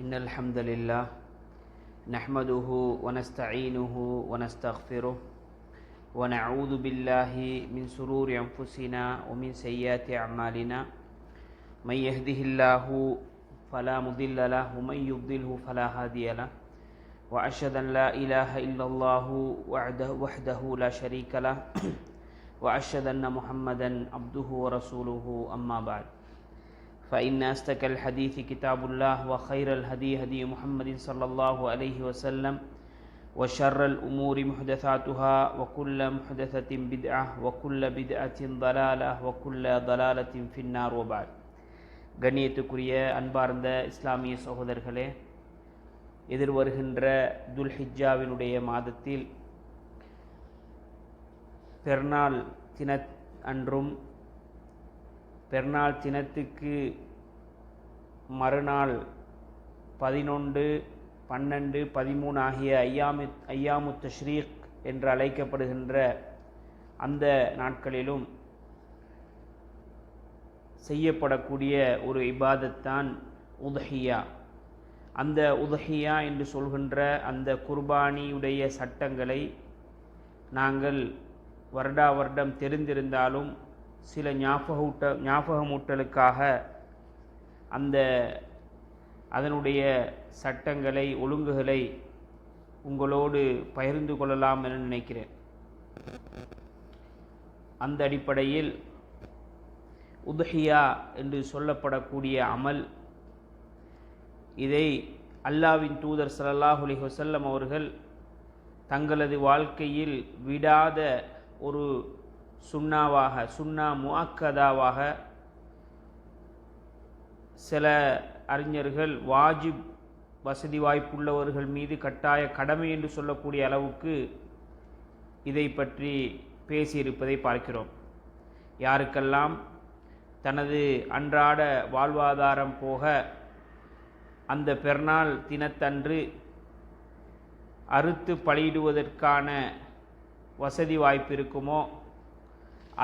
إن الحمد لله نحمده ونستعينه ونستغفره ونعوذ بالله من سرور أنفسنا ومن سيئات أعمالنا. من يهده الله فلا مضل له ومن يضلله فلا هادي له. وأشهد أن لا إله إلا الله وحده, وحده لا شريك له. وأشهد أن محمدا عبده ورسوله أما بعد. فإن أستك الحديث كتاب الله وخير الهدي هدي محمد صلى الله عليه وسلم وشر الأمور محدثاتها وكل محدثة بدعة وكل بدعة ضلالة وكل ضلالة في النار وبعد கண்ணியத்துக்குரிய அன்பார்ந்த இஸ்லாமிய சகோதரர்களே எதிர்வருகின்ற துல்ஹிஜாவினுடைய மாதத்தில் பெருநாள் தின அன்றும் பெருநாள் தினத்துக்கு மறுநாள் பதினொன்று பன்னெண்டு பதிமூணு ஆகிய ஐயாமு ஐயாமுத்த ஸ்ரீக் என்று அழைக்கப்படுகின்ற அந்த நாட்களிலும் செய்யப்படக்கூடிய ஒரு இபாதத்தான் உதஹியா. அந்த உதஹியா என்று சொல்கின்ற அந்த குர்பானியுடைய சட்டங்களை நாங்கள் வருடா வருடம் தெரிந்திருந்தாலும் சில ஞாபகூட்ட ஞாபகமூட்டலுக்காக அந்த அதனுடைய சட்டங்களை ஒழுங்குகளை உங்களோடு பகிர்ந்து கொள்ளலாம் என நினைக்கிறேன். அந்த அடிப்படையில் உதஹியா என்று சொல்லப்படக்கூடிய அமல் இதை அல்லாவின் தூதர் சல்லாஹ் அலி வசல்லம் அவர்கள் தங்களது வாழ்க்கையில் விடாத ஒரு சுண்ணாவாக சுண்ணா முஅக்கதாவாக சில அறிஞர்கள் வாஜிப் வசதி வாய்ப்புள்ளவர்கள் மீது கட்டாய கடமை என்று சொல்லக்கூடிய அளவுக்கு இதை பற்றி பேசியிருப்பதை பார்க்கிறோம். யாருக்கெல்லாம் தனது அன்றாட வாழ்வாதாரம் போக அந்த பெருநாள் தினத்தன்று அறுத்து பலியிடுவதற்கான வசதி வாய்ப்பு இருக்குமோ?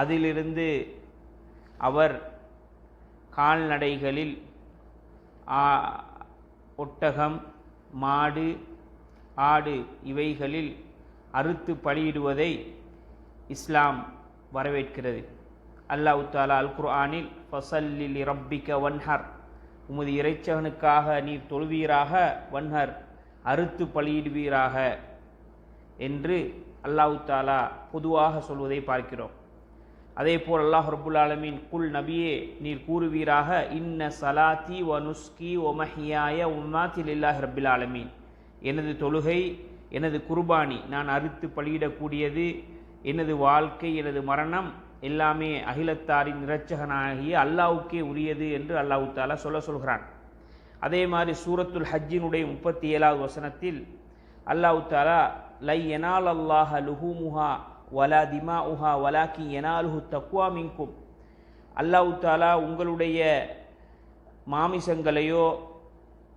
அதிலிருந்து அவர் கால்நடைகளில் ஒட்டகம் மாடு ஆடு இவைகளில் அறுத்து பலியிடுவதை இஸ்லாம் வரவேற்கிறது. அல்லாஹ் தாலா அல் குர்ஆனில் ஃபசல்லில் ரப்பிக்க வன்ஹர். உமது இறைச்சகனுக்காக நீர் தொழுவீராக வன்ஹர் அறுத்து பலியிடுவீராக என்று அல்லாஹு தாலா பொதுவாக சொல்வதை பார்க்கிறோம். அதே போல் அல்லாஹ் ரபுல் ஆலமின் குல் நபியே நீர் கூறுவீராக இன்ன சலாத்தி வ நுஸ்கி ஒமஹியாய உம்மாத்தில் இல்லாஹ் ரபில் ஆலமீன். எனது தொழுகை எனது குர்பானி நான் அறுத்து பலியிடக்கூடியது எனது வாழ்க்கை எனது மரணம் எல்லாமே அகிலத்தாரின் இரட்சகனாகிய அல்லாவுக்கே உரியது என்று அல்லாஹு தாலா சொல்ல சொல்கிறான். அதே மாதிரி சூரத்துல் ஹஜ்ஜினுடைய முப்பத்தி ஏழாவது வசனத்தில் அல்லாஹு தாலா லை எனால் அல்லாஹ லுஹூமுஹா வலா திமா உஹா வலாக்கி எனாலுஹு தக்குவா மின்கும். அல்லாஹு தாலா உங்களுடைய மாமிசங்களையோ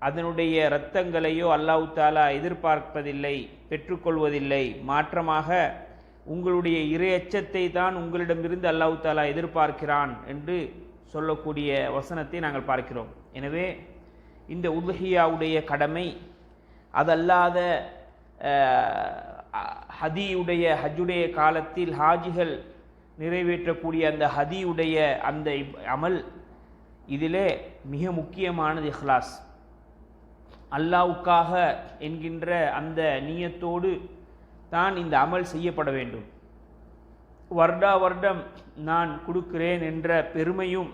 அதனுடைய இரத்தங்களையோ அல்லாஹு தாலா எதிர்பார்ப்பதில்லை பெற்றுக்கொள்வதில்லை. மாற்றமாக உங்களுடைய இறையச்சத்தை தான் உங்களிடமிருந்து அல்லாஹு தாலா எதிர்பார்க்கிறான் என்று சொல்லக்கூடிய வசனத்தை நாங்கள் பார்க்கிறோம். எனவே இந்த உதஹியாவுடைய கடமை அதல்லாத ஹதியுடைய ஹஜ்ஜுடைய காலத்தில் ஹாஜிகள் நிறைவேற்றக்கூடிய அந்த ஹதியுடைய அந்த அமல் இதிலே மிக முக்கியமானது இஹ்லாஸ். அல்லாவுக்காக என்கின்ற அந்த நீயத்தோடு தான் இந்த அமல் செய்யப்பட வேண்டும். வருடா வருடம் நான் கொடுக்கிறேன் என்ற பெருமையும்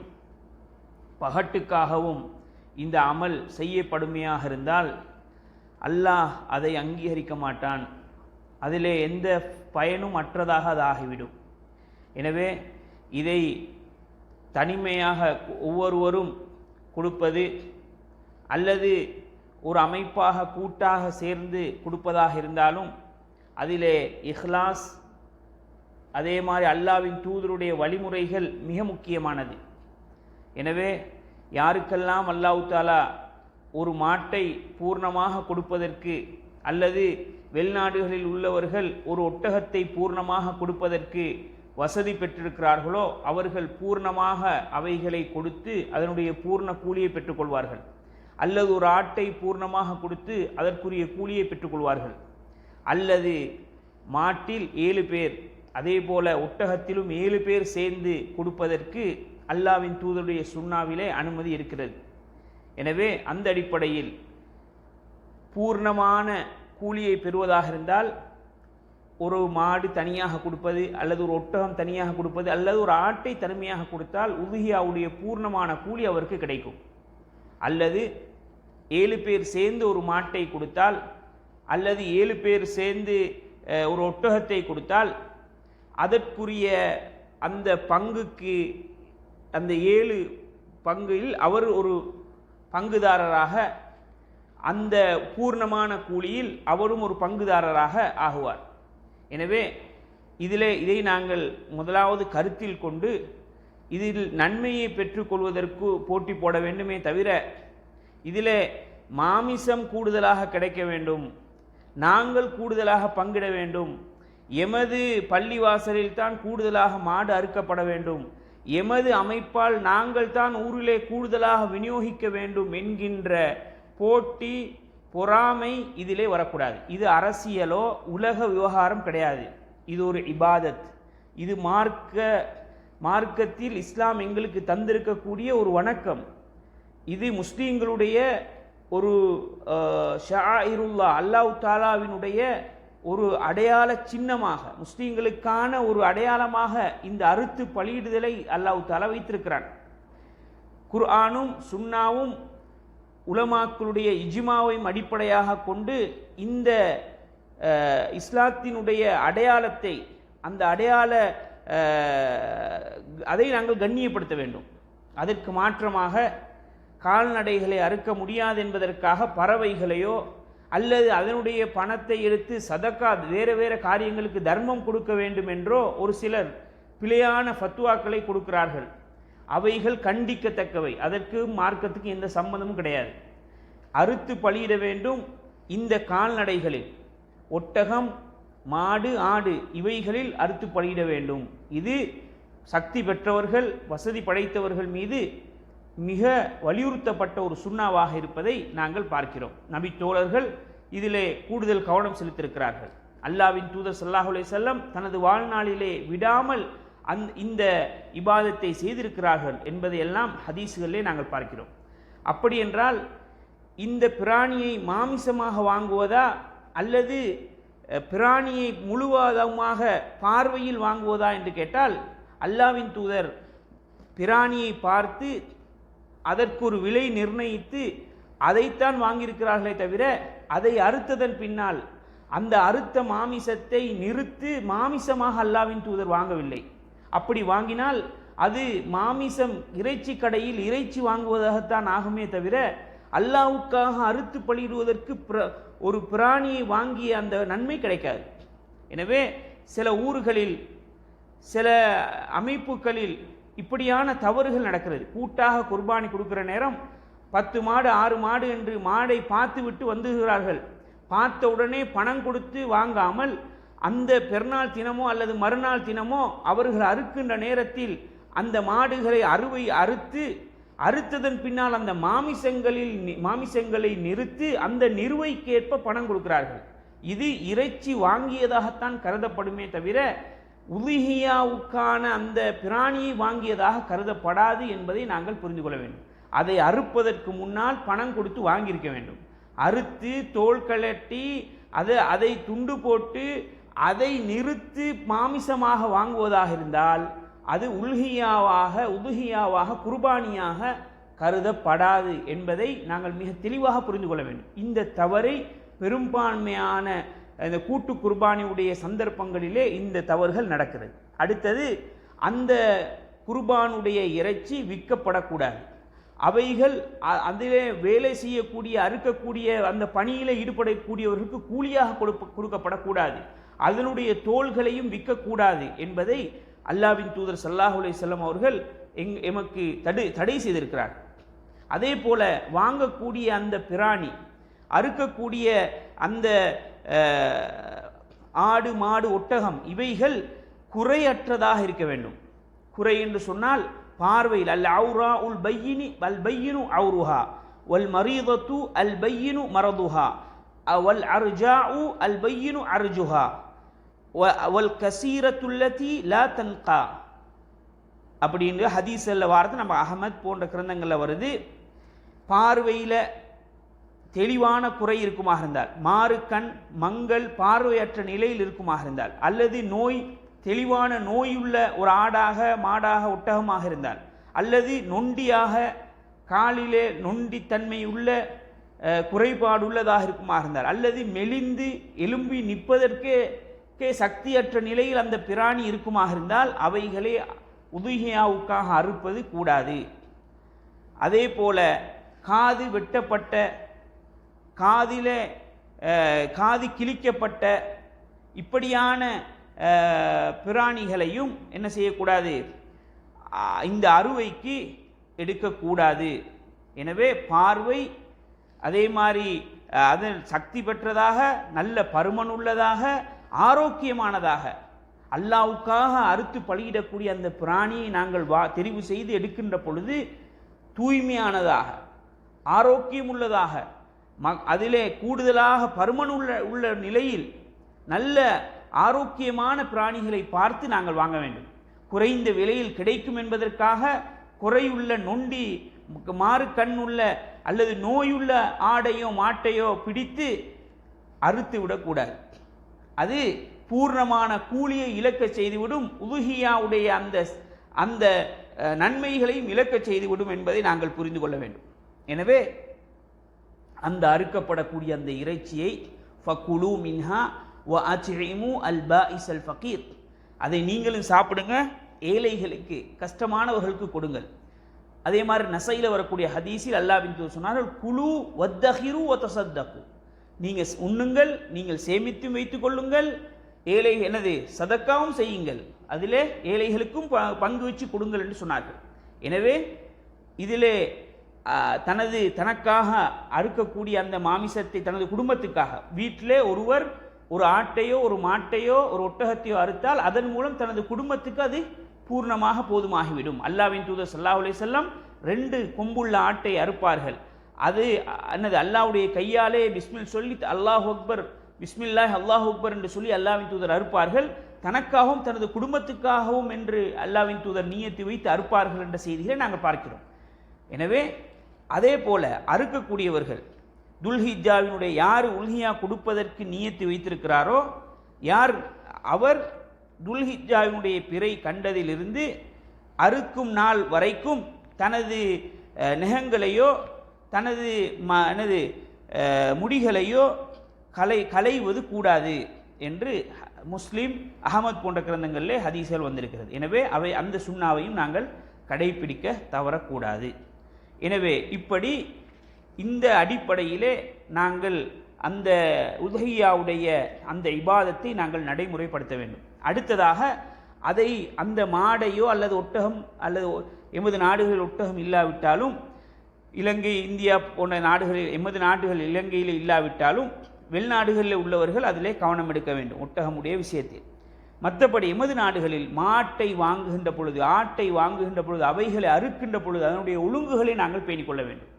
பகட்டுக்காகவும் இந்த அமல் செய்யப்படுமையாக இருந்தால் அல்லாஹ் அதை அங்கீகரிக்க மாட்டான். அதிலே எந்த பயனும் அற்றதாக அது ஆகிவிடும். எனவே இதை தனிமையாக ஒவ்வொருவரும் கொடுப்பது அல்லது ஒரு அமைப்பாக கூட்டாக சேர்ந்து கொடுப்பதாக இருந்தாலும் அதிலே இஹ்லாஸ் அதே மாதிரி அல்லாவின் தூதருடைய வழிமுறைகள் மிக முக்கியமானது. எனவே யாருக்கெல்லாம் அல்லாஹு தாலா ஒரு மாட்டை பூர்ணமாக கொடுப்பதற்கு அல்லது வெளிநாடுகளில் உள்ளவர்கள் ஒரு ஒட்டகத்தை பூர்ணமாக கொடுப்பதற்கு வசதி பெற்றிருக்கிறார்களோ அவர்கள் பூர்ணமாக அவைகளை கொடுத்து அதனுடைய பூர்ண கூலியை பெற்றுக்கொள்வார்கள். அல்லது ஒரு ஆட்டை பூர்ணமாக கொடுத்து அதற்குரிய கூலியை பெற்றுக்கொள்வார்கள். அல்லது மாட்டில் ஏழு பேர் அதே போல ஒட்டகத்திலும் ஏழு பேர் சேர்ந்து கொடுப்பதற்கு அல்லாவின் தூதருடைய சுண்ணாவிலே அனுமதி இருக்கிறது. எனவே அந்த அடிப்படையில் பூர்ணமான கூலியை பெறுவதாக இருந்தால் ஒரு மாடு தனியாக கொடுப்பது அல்லது ஒரு ஒட்டகம் தனியாக கொடுப்பது அல்லது ஒரு ஆட்டை தனிமையாக கொடுத்தால் உதுகியாவுடைய பூர்ணமான கூலி அவருக்கு கிடைக்கும். அல்லது ஏழு பேர் சேர்ந்து ஒரு மாட்டை கொடுத்தால் அல்லது ஏழு பேர் சேர்ந்து ஒரு ஒட்டகத்தை கொடுத்தால் அதற்குரிய அந்த பங்குக்கு அந்த ஏழு பங்கில் அவர் ஒரு பங்குதாரராக அந்த பூர்ணமான கூலியில் அவரும் ஒரு பங்குதாரராக ஆகுவார். எனவே இதிலே இதை நாங்கள் முதலாவது கருத்தில் கொண்டு இதில் நன்மையை பெற்றுக்கொள்வதற்கு போட்டி போட வேண்டுமே தவிர இதிலே மாமிசம் கூடுதலாக கிடைக்க வேண்டும் நாங்கள் கூடுதலாக பங்கிட வேண்டும் எமது பள்ளிவாசலில் தான் கூடுதலாக மாடு அறுக்கப்பட வேண்டும் எமது அமைப்பால் நாங்கள் தான் ஊரிலே கூடுதலாக விநியோகிக்க வேண்டும் என்கின்ற போட்டி பொறாமை இதிலே வரக்கூடாது. இது அரசியலோ உலக விவகாரம் கிடையாது. இது ஒரு இபாதத். இது மார்க்க மார்க்கத்தில் இஸ்லாம் எங்களுக்கு தந்திருக்கக்கூடிய ஒரு வணக்கம். இது முஸ்லீம்களுடைய ஒரு ஷாயிருல்லா அல்லாஹ் தாலாவினுடைய ஒரு அடையாள சின்னமாக முஸ்லீம்களுக்கான ஒரு அடையாளமாக இந்த அறுத்து பலியிடுதலை அல்லாஹ் தாலா வைத்திருக்கிறான். குர்ஆனும் சுன்னாவும் உலமாக்களுடைய இஜிமாவையும் அடிப்படையாக கொண்டு இந்த இஸ்லாத்தினுடைய அடையாளத்தை அந்த அடையாள அதை நாங்கள் கண்ணியப்படுத்த வேண்டும். அதற்கு மாற்றமாக கால்நடைகளை அறுக்க முடியாது என்பதற்காக பறவைகளையோ அல்லது அதனுடைய பணத்தை எடுத்து சதக்கா வேறு வேறு காரியங்களுக்கு தர்மம் கொடுக்க வேண்டும் என்றோ ஒரு சிலர் பிழையான ஃபத்துவாக்களை கொடுக்கிறார்கள். அவைகள் கண்டிக்கத்தக்கவை. அதற்கு மார்க்கத்துக்கு எந்த சம்மந்தமும் கிடையாது. அறுத்து பலியிட வேண்டும் இந்த கால்நடைகளில். ஒட்டகம் மாடு ஆடு இவைகளில் அறுத்து பலியிட வேண்டும். இது சக்தி பெற்றவர்கள் வசதி படைத்தவர்கள் மீது மிக வலியுறுத்தப்பட்ட ஒரு சுண்ணாவாக இருப்பதை நாங்கள் பார்க்கிறோம். நபி தோழர்கள் இதிலே கூடுதல் கவனம் செலுத்தியிருக்கிறார்கள். அல்லாவின் தூதர் ஸல்லல்லாஹு செல்லம் தனது வாழ்நாளிலே விடாமல் அந் இந்த இபாதத்தை செய்திருக்கிறார்கள் என்பதையெல்லாம் ஹதீஸுகளிலே நாங்கள் பார்க்கிறோம். அப்படி என்றால் இந்த பிராணியை மாமிசமாக வாங்குவதா அல்லது பிராணியை முழுவதமாக பார்வையில் வாங்குவதா என்று கேட்டால் அல்லாவின் தூதர் பிராணியை பார்த்து அதற்கு ஒரு விலை நிர்ணயித்து அதைத்தான் வாங்கியிருக்கிறார்களே தவிர அதை அறுத்ததன் பின்னால் அந்த அறுத்த மாமிசத்தை நிறுத்து மாமிசமாக அல்லாவின் தூதர் வாங்கவில்லை. அப்படி வாங்கினால் அது மாமிசம் இறைச்சி கடையில் இறைச்சி வாங்குவதாகத்தான் ஆகுமே தவிர அல்லாவுக்காக அறுத்து பலியிடுவதற்கு பிர- ஒரு பிராணியை வாங்கிய அந்த நன்மை கிடைக்காது. எனவே சில ஊர்களில் சில அமைப்புகளில் இப்படியான தவறுகள் நடக்கிறது. கூட்டாக குர்பானி கொடுக்குற நேரம் பத்து மாடு ஆறு மாடு என்று மாடை பார்த்து விட்டு வந்துகிறார்கள். பார்த்த உடனே பணம் கொடுத்து வாங்காமல் அந்த பெருநாள் தினமோ அல்லது மறுநாள் தினமோ அவர்கள் அறுக்கின்ற நேரத்தில் அந்த மாடுகளை அறுவை அறுத்து அறுத்ததன் பின்னால் அந்த மாமிசங்களில் மாமிசங்களை நிறுத்தி அந்த நிறுவைக்கேற்ப பணம் கொடுக்கிறார்கள். இது இறைச்சி வாங்கியதாகத்தான் கருதப்படுமே தவிர உலுஹியாவுக்கான அந்த பிராணியை வாங்கியதாக கருதப்படாது என்பதை நாங்கள் புரிந்து கொள்ள வேண்டும். அதை அறுப்பதற்கு முன்னால் பணம் கொடுத்து வாங்கியிருக்க வேண்டும். அறுத்து தோல் கலட்டி அதை அதை துண்டு போட்டு அதை நிறுத்து மாமிசமாக வாங்குவதாக இருந்தால் அது உல்ஹியாவாக உதுஹியாவாக குர்பானியாக கருதப்படாது என்பதை நாங்கள் மிக தெளிவாக புரிந்து கொள்ள வேண்டும். இந்த தவறை பெரும்பான்மையான இந்த கூட்டு குர்பானியுடைய சந்தர்ப்பங்களிலே இந்த தவறுகள் நடக்கிறது. அடுத்தது அந்த குர்பானுடைய இறைச்சி விற்கப்படக்கூடாது. அவைகள் அ- அதிலே வேலை செய்யக்கூடிய அறுக்கக்கூடிய அந்த பணியில் ஈடுபடக்கூடியவர்களுக்கு கூலியாக கொடுப்ப கொடுக்கப்படக்கூடாது. அதனுடைய தோள்களையும் விற்கக்கூடாது என்பதை அல்லாவின் தூதர் சல்லாஹ் செல்லம் அவர்கள் எங் எமக்கு தடை தடை செய்திருக்கிறார். அதே போல வாங்கக்கூடிய அந்த பிராணி அறுக்கக்கூடிய அந்த ஆடு மாடு ஒட்டகம் இவைகள் குறையற்றதாக இருக்க வேண்டும். குறை என்று சொன்னால் பார்வையில் அல் அவுரா உல் பையினி அல் பையினு அவுருஹா வல் மரீதத்து அல் பையினு மரதுஹா வல் அர்ஜா அல் பையினு அர்ஜுஹா. வல் கசீரத்துல்லதி லா தன்கா அப்படின்ற ஹதீஸில் வார்த்தை நம்ம அகமத் போன்ற கிரந்தங்களில் வருது. பார்வையில் தெளிவான குறை இருக்குமாக இருந்தால் மாறு கண் மங்கள் பார்வையற்ற நிலையில் இருக்குமாக இருந்தால் அல்லது நோய் தெளிவான நோயுள்ள ஒரு ஆடாக மாடாக ஒட்டகமாக இருந்தால் அல்லது நொண்டியாக காலிலே நொண்டித்தன்மை உள்ள குறைபாடு உள்ளதாக இருக்குமாக இருந்தால் அல்லது மெலிந்து எலும்பி நிற்பதற்கே கே சக்தியற்ற நிலையில் அந்த பிராணி இருக்குமாக இருந்தால் அவைகளை உதுகியாவுக்காக அறுப்பது கூடாது. அதே போல காது வெட்டப்பட்ட காதில் காது கிழிக்கப்பட்ட இப்படியான பிராணிகளையும் என்ன செய்யக்கூடாது? இந்த அறுவைக்கு எடுக்கக்கூடாது. எனவே பார்வை அதே மாதிரி அதன் அது சக்தி பெற்றதாக நல்ல பருமன் உள்ளதாக ஆரோக்கியமானதாக. அல்லாவுக்காக அறுத்து பலியிடக்கூடிய அந்த பிராணியை நாங்கள் வா தெரிவு செய்து எடுக்கின்ற பொழுது தூய்மையானதாக ஆரோக்கியம் உள்ளதாக ம அதிலே கூடுதலாக பருமன் உள்ள உள்ள நிலையில் நல்ல ஆரோக்கியமான பிராணிகளை பார்த்து நாங்கள் வாங்க வேண்டும். குறைந்த விலையில் கிடைக்கும் என்பதற்காக குறையுள்ள நொண்டி மாறு கண் உள்ள அல்லது நோயுள்ள ஆடையோ மாட்டையோ பிடித்து அறுத்து விடக்கூடாது. அது பூர்ணமான கூலியை இழக்க செய்துவிடும் உதுகியாவுடைய அந்த அந்த நன்மைகளையும் இழக்க செய்துவிடும் என்பதை நாங்கள் புரிந்து கொள்ள வேண்டும். எனவே அந்த அறுக்கப்படக்கூடிய அந்த இறைச்சியை ஃபக்குலு மின்ஹா வ அச்சிமு அல் பாஇஸ் அல் ஃபக்கீர் அதை நீங்களும் சாப்பிடுங்க ஏழைகளுக்கு கஷ்டமானவர்களுக்கு கொடுங்கள். அதே மாதிரி நசையில் வரக்கூடிய ஹதீஸில் அல்லாவின் சொன்னார்கள் குழு வத்தஹிரு ஒத்தசத்தக்கு நீங்கள் உண்ணுங்கள் நீங்கள் சேமித்தும் வைத்து கொள்ளுங்கள். ஏழை எனது சதக்காவும் செய்யுங்கள். அதிலே ஏழைகளுக்கும் ப- பங்கு வச்சு கொடுங்கள் என்று சொன்னார்கள். எனவே இதிலே தனது தனக்காக அறுக்கக்கூடிய அந்த மாமிசத்தை தனது குடும்பத்துக்காக வீட்டிலே ஒருவர் ஒரு ஆட்டையோ ஒரு மாட்டையோ ஒரு ஒட்டகத்தையோ அறுத்தால் அதன் மூலம் தனது குடும்பத்துக்கு அது பூர்ணமாக போதுமாகிவிடும். அல்லாவின் தூதர் சல்லாஹ் அலி செல்லம் ரெண்டு கொம்புள்ள ஆட்டை அறுப்பார்கள். அது என்னது அல்லாவுடைய கையாலே பிஸ்மில் சொல்லி அல்லாஹ் அக்பர் பிஸ்மில்லாஹ் அல்லாஹ் அக்பர் என்று சொல்லி அல்லாவின் தூதர் அறுப்பார்கள். தனக்காகவும் தனது குடும்பத்துக்காகவும் என்று அல்லாவின் தூதர் நியத்து வைத்து அறுப்பார்கள் என்ற செய்திகளை நாங்கள் பார்க்கிறோம். எனவே அதே போல அறுக்கக்கூடியவர்கள் துல்ஹிஜாவினுடைய யார் உல்ஹியா கொடுப்பதற்கு நியத்து வைத்திருக்கிறாரோ யார் அவர் துல்ஹிஜாவினுடைய பிறை கண்டதிலிருந்து அறுக்கும் நாள் வரைக்கும் தனது நெகங்களையோ தனது ம எனது முடிகளையோ கலை களைவது கூடாது என்று முஸ்லீம் அகமது போன்ற கிரந்தங்களிலே ஹதீஸ்கள் வந்திருக்கிறது. எனவே அவை அந்த சுண்ணாவையும் நாங்கள் கடைபிடிக்க தவறக்கூடாது. எனவே இப்படி இந்த அடிப்படையிலே நாங்கள் அந்த உதகியாவுடைய அந்த இபாதத்தை நாங்கள் நடைமுறைப்படுத்த வேண்டும். அடுத்ததாக அதை அந்த மாடையோ அல்லது ஒட்டகம் அல்லது எமது நாடுகளில் ஒட்டகம் இல்லாவிட்டாலும் இலங்கை இந்தியா போன்ற நாடுகளில் எமது நாடுகள் இலங்கையில் இல்லாவிட்டாலும் வெளிநாடுகளில் உள்ளவர்கள் அதிலே கவனம் எடுக்க வேண்டும். ஒட்டகமுடைய விஷயத்தில். மற்றபடி எமது நாடுகளில் மாட்டை வாங்குகின்ற பொழுது ஆட்டை வாங்குகின்ற பொழுது அவைகளை அறுக்கின்ற பொழுது அதனுடைய ஒழுங்குகளை நாங்கள் பேணிக்கொள்ள வேண்டும்.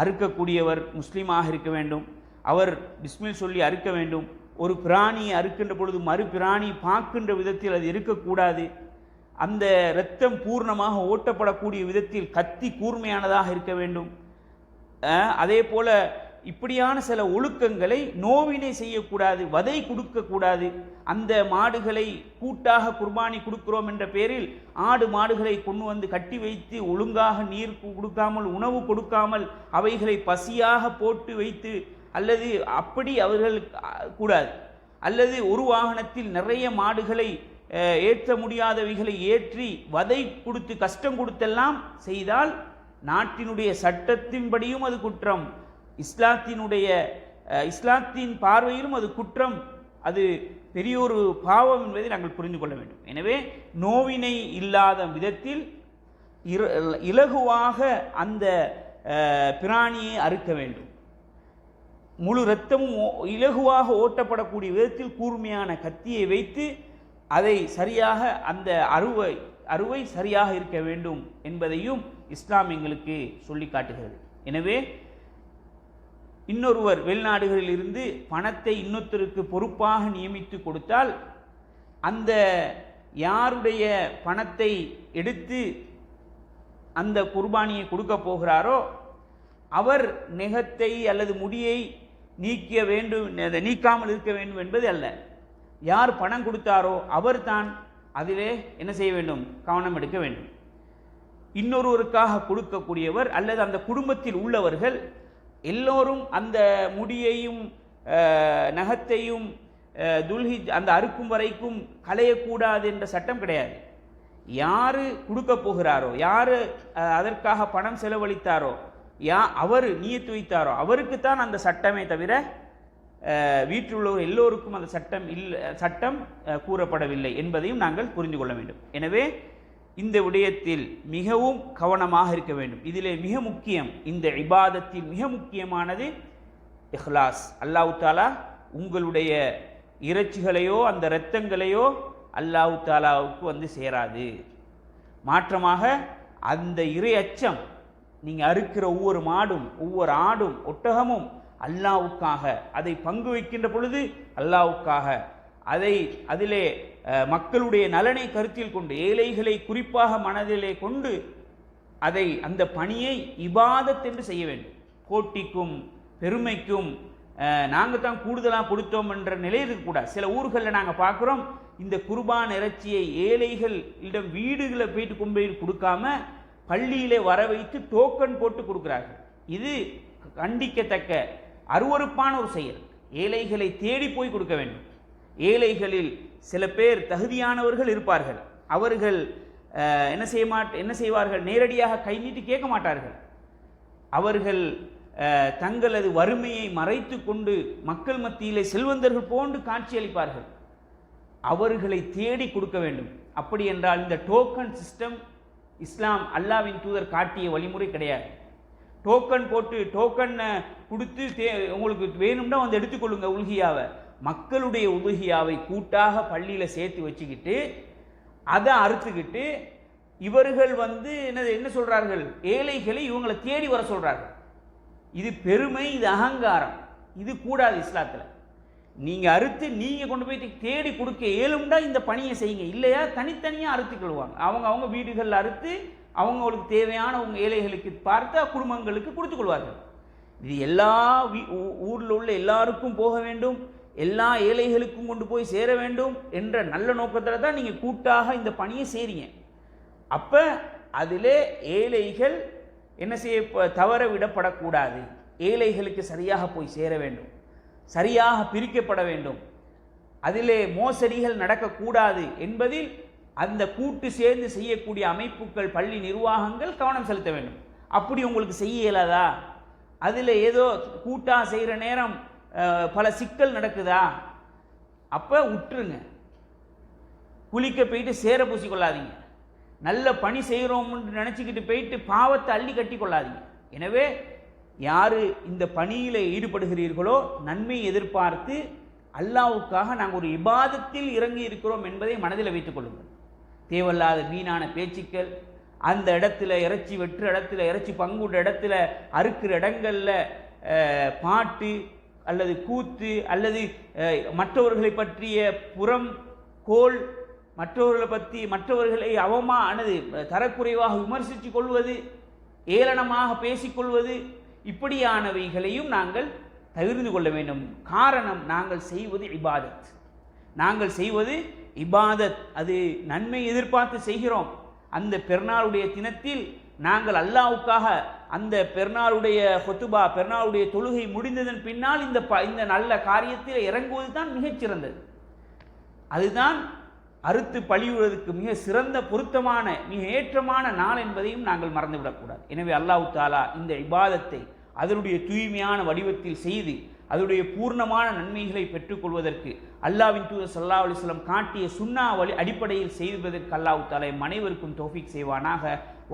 அறுக்கக்கூடியவர் முஸ்லீமாக இருக்க வேண்டும். அவர் பிஸ்மில் சொல்லி அறுக்க வேண்டும். ஒரு பிராணியை அறுக்கின்ற பொழுது மறு பிராணி பார்க்கின்ற விதத்தில் அது இருக்கக்கூடாது. அந்த இரத்தம் பூர்ணமாக ஓட்டப்படக்கூடிய விதத்தில் கத்தி கூர்மையானதாக இருக்க வேண்டும். அதே போல் இப்படியான சில ஒழுக்கங்களை நோவினை செய்யக்கூடாது வதை கொடுக்கக்கூடாது. அந்த மாடுகளை கூட்டாக குர்பானி கொடுக்கிறோம் என்ற பேரில் ஆடு மாடுகளை கொண்டு வந்து கட்டி வைத்து ஒழுங்காக நீர் கொடுக்காமல் உணவு கொடுக்காமல் அவைகளை பசியாக போட்டு வைத்து அல்லது அப்படி அவர்கள் கூடாது. அல்லது ஒரு வாகனத்தில் நிறைய மாடுகளை ஏற்ற முடியாதவைகளை ஏற்றி வதை கொடுத்து கஷ்டம் கொடுத்தெல்லாம் செய்தால் நாட்டினுடைய சட்டத்தின்படியும் அது குற்றம். இஸ்லாத்தினுடைய இஸ்லாத்தின் பார்வையிலும் அது குற்றம். அது பெரிய ஒரு பாவம் என்பதை நாங்கள் புரிந்து கொள்ள வேண்டும். எனவே நோவினை இல்லாத விதத்தில் இலகுவாக அந்த பிராணியை அறுக்க வேண்டும். முழு இரத்தமும் ஓ- இலகுவாக ஓட்டப்படக்கூடிய விதத்தில் கூர்மையான கத்தியை வைத்து அதை சரியாக அந்த அறுவை அறுவை சரியாக இருக்க வேண்டும் என்பதையும் இஸ்லாம் எங்களுக்கு சொல்லி காட்டுகிறது. எனவே இன்னொருவர் வெளிநாடுகளில் இருந்து பணத்தை இன்னொருத்தருக்கு பொறுப்பாக நியமித்து கொடுத்தால் அந்த யாருடைய பணத்தை எடுத்து அந்த குர்பானியை கொடுக்க போகிறாரோ அவர் நெகத்தை அல்லது முடியை நீக்க வேண்டும் அதை நீக்காமல் இருக்க வேண்டும் என்பது அல்ல. யார் பணம் கொடுத்தாரோ அவர் தான் அதிலே என்ன செய்ய வேண்டும்? கவனம் எடுக்க வேண்டும். இன்னொருவருக்காக கொடுக்கக்கூடியவர் அல்லது அந்த குடும்பத்தில் உள்ளவர்கள் எல்லோரும் அந்த முடியையும் நகத்தையும் துல்ஹி துல்ஹிஜ் அந்த அறுக்கும் வரைக்கும் களையக்கூடாது என்ற சட்டம் கிடையாது. யார் கொடுக்க போகிறாரோ யார் அதற்காக பணம் செலவழித்தாரோ யா அவர் நியத்து வைத்தாரோ அவருக்குத்தான் அந்த சட்டமே தவிர வீட்டில் உள்ளவர் எல்லோருக்கும் அந்த சட்டம் இல்லை சட்டம் கூறப்படவில்லை என்பதையும் நாங்கள் புரிந்து கொள்ள வேண்டும். எனவே இந்த விடயத்தில் மிகவும் கவனமாக இருக்க வேண்டும். இதிலே மிக முக்கியம் இந்த இபாதத்தில் மிக முக்கியமானது இஹ்லாஸ். அல்லாஹு தாலா உங்களுடைய இறைச்சிகளையோ அந்த இரத்தங்களையோ அல்லாஹு தாலாவுக்கு வந்து சேராது. மாற்றமாக அந்த இறை அச்சம் நீங்கள் அறுக்கிற ஒவ்வொரு மாடும் ஒவ்வொரு ஆடும் ஒட்டகமும் அல்லாவுக்காக. அதை பங்கு வைக்கின்ற பொழுது அல்லாவுக்காக. அதை அதிலே மக்களுடைய நலனை கருத்தில் கொண்டு ஏழைகளை குறிப்பாக மனதிலே கொண்டு அதை அந்த பணியை இபாதத் என்று செய்ய வேண்டும். போட்டிக்கும் பெருமைக்கும் நாங்கள் தான் கூடுதலாக கொடுத்தோம் என்ற நிலை இருக்கக்கூடாது. சில ஊர்களில் நாங்கள் பார்க்குறோம் இந்த குர்பான் இறைச்சியை ஏழைகளிடம் வீடுகளை போயிட்டு கொண்டு போய் கொடுக்காம பள்ளியிலே வர வைத்து டோக்கன் போட்டு கொடுக்குறார்கள். இது கண்டிக்கத்தக்க அருவருப்பான ஒரு செயல். ஏழைகளை தேடி போய் கொடுக்க வேண்டும். ஏழைகளில் சில பேர் தகுதியானவர்கள் இருப்பார்கள். அவர்கள் என்ன செய்ய மாட் என்ன செய்வார்கள்? நேரடியாக கை நீட்டி கேட்க மாட்டார்கள். அவர்கள் தங்களது வறுமையை மறைத்து கொண்டு மக்கள் மத்தியிலே செல்வந்தர்கள் போன்று காட்சியளிப்பார்கள் அவர்களை தேடி கொடுக்க வேண்டும். அப்படி என்றால் இந்த டோக்கன் சிஸ்டம் இஸ்லாம் அல்லாவின் தூதர் காட்டிய வழிமுறை கிடையாது. டோக்கன் போட்டு டோக்கனை கொடுத்து தே உங்களுக்கு வேணும்னா வந்து எடுத்துக்கொள்ளுங்க உல்கியாவை. மக்களுடைய உலுகியாவை கூட்டாக பள்ளியில் சேர்த்து வச்சுக்கிட்டு அதை அறுத்துக்கிட்டு இவர்கள் வந்து என்னது என்ன சொல்கிறார்கள் ஏழைகளை இவங்களை தேடி வர சொல்கிறார்கள் இது பெருமை இது அகங்காரம். இது கூடாது இஸ்லாத்தில். நீங்கள் அறுத்து நீங்கள் கொண்டு போயிட்டு தேடி கொடுக்க ஏழும்டா இந்த பணியை செய்யுங்க. இல்லையா? தனித்தனியாக அறுத்துக்கொள்வாங்க. அவங்க அவங்க வீடுகளில் அறுத்து அவங்களுக்கு தேவையான உங்க ஏழைகளுக்கு பார்த்தா குடும்பங்களுக்கு கொடுத்துக் கொள்வார்கள். இது எல்லா ஊரில் உள்ள எல்லாருக்கும் போக வேண்டும் எல்லா ஏழைகளுக்கும் கொண்டு போய் சேர வேண்டும் என்ற நல்ல நோக்கத்தில் தான் நீங்கள் கூட்டாக இந்த பணியை செய்றீங்க. அப்போ அதில் ஏழைகள் என்ன செய்ய தவற விடப்படக்கூடாது. ஏழைகளுக்கு சரியாக போய் சேர வேண்டும் சரியாக பிரிக்கப்பட வேண்டும். அதிலே மோசடிகள் நடக்கக்கூடாது என்பதில் அந்த கூட்டு சேர்ந்து செய்யக்கூடிய அமைப்புகள் பள்ளி நிர்வாகங்கள் கவனம் செலுத்த வேண்டும். அப்படி உங்களுக்கு செய்ய இயலாதா? அதில் ஏதோ கூட்டாக செய்கிற நேரம் பல சிக்கல் நடக்குதா? அப்போ விட்டுருங்க குளிக்க போயிட்டு சேர பூசி கொள்ளாதீங்க. நல்ல பணி செய்கிறோம்னு நினச்சிக்கிட்டு போயிட்டு பாவத்தை அள்ளி கட்டி கொள்ளாதீங்க. எனவே யார் இந்த பணியில் ஈடுபடுகிறீர்களோ நன்மை எதிர்பார்த்து அல்லாவுக்காக நாங்கள் ஒரு இபாதத்தில் இறங்கி இருக்கிறோம் என்பதை மனதில் வைத்துக் கொள்ளுங்கள். தேவையில்லாத வீணான பேச்சுக்கள் அந்த இடத்துல இறைச்சி வெற்று இடத்துல இறைச்சி பங்குண்ட இடத்துல அறுக்கிற இடங்களில் பாட்டு அல்லது கூத்து அல்லது மற்றவர்களை பற்றிய புறம் கோல் மற்றவர்களை பற்றி மற்றவர்களை அவமானது தரக்குறைவாக விமர்சித்து கொள்வது ஏளனமாக பேசிக்கொள்வது இப்படியானவைகளையும் நாங்கள் தவிர்த்து கொள்ள வேண்டும். காரணம் நாங்கள் செய்வது இபாதத். நாங்கள் செய்வது இபாதத் அது நன்மை எதிர்பார்த்து செய்கிறோம். அந்த பெருநாளுடைய தினத்தில் நாங்கள் அல்லாவுக்காக அந்த பெருநாளுடைய ஹொத்துபா பெருநாளுடைய தொழுகை முடிந்ததன் பின்னால் இந்த ப- இந்த நல்ல காரியத்தில் இறங்குவது தான் மிகச்சிறந்தது அதுதான் அறுத்து பழியுவதற்கு மிக சிறந்த பொருத்தமான மிக ஏற்றமான நாள் என்பதையும் நாங்கள் மறந்துவிடக்கூடாது. எனவே அல்லாஹ் தாலா இந்த இபாதத்தை அதனுடைய தூய்மையான வடிவத்தில் செய்து அதனுடைய பூர்ணமான நன்மைகளை பெற்றுக்கொள்வதற்கு அல்லாவின் தூதர் சல்லா அலைஹி காட்டிய சுன்னா வழி அடிப்படையில் செய்வதற்கு அல்லாஹ் தாலா அனைவருக்கும் தோஃபிக் செய்வானாக.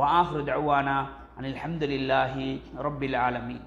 வாஹ்ரு தவானா அனில் ஹம்துலில்லாஹி ரப்பில் ஆலமீன்.